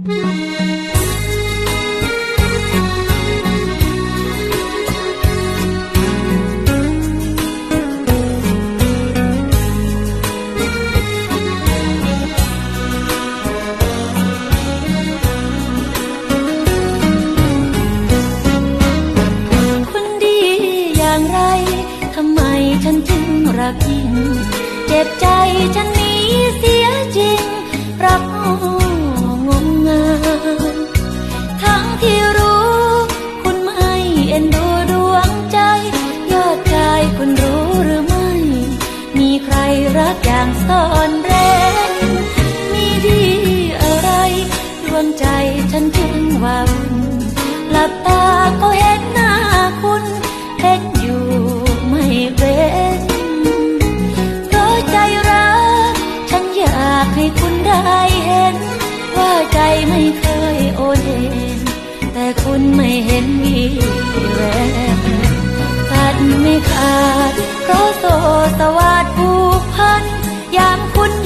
คนดีอย่างไรทำไมฉันจึงรักยิ่งเจ็บใจฉันนี้เสียจริงรักางซ่อนเร้นมีดีอะไร ดวงใจฉันจึงหวังหลับตาก็เห็นหน้าคุณเห็นอยู่ไม่เว้นเพราะใจรัก ฉันอยากให้คุณได้เห็น ว่าใจไม่เคยโอนเอ็นแต่คุณไม่เห็นมีแววตัดไม่ขาดเพราะโซสวาด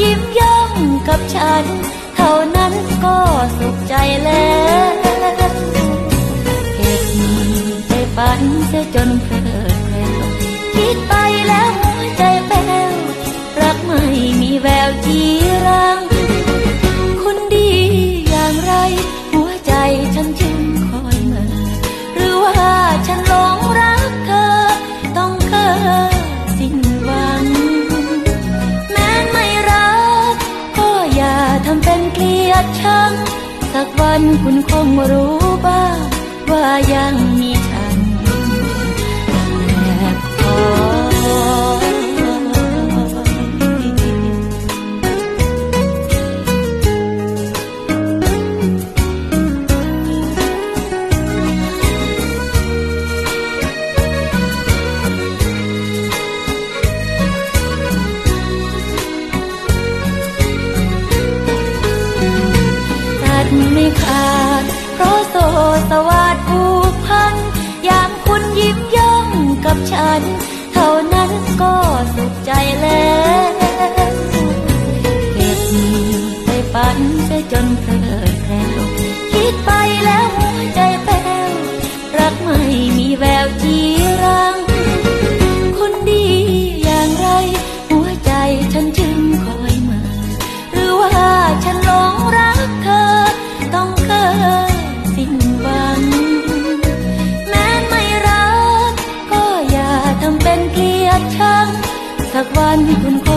ยิ้มย่องกับฉัน เท่านั้นก็สุขใจแล้วเก็บไปฝันเสียจนเพลิดเพลินคิดไปแล้วหัวใจแป้วรักไม่มีแววจีรัง เป็นเกลียดชัง สักวันคุณคงรู้บ้างว่ายังมี ขาด เพราะโซสวาดผูกพัน ยามคุณยิ้มย่องกับฉัน เท่านั้นก็สุขใจแล้วเก็บไปฝันเสียจนเพลิดเพลินคิดไปแล้วหัวใจแป้วรักไม่มีแววจี ง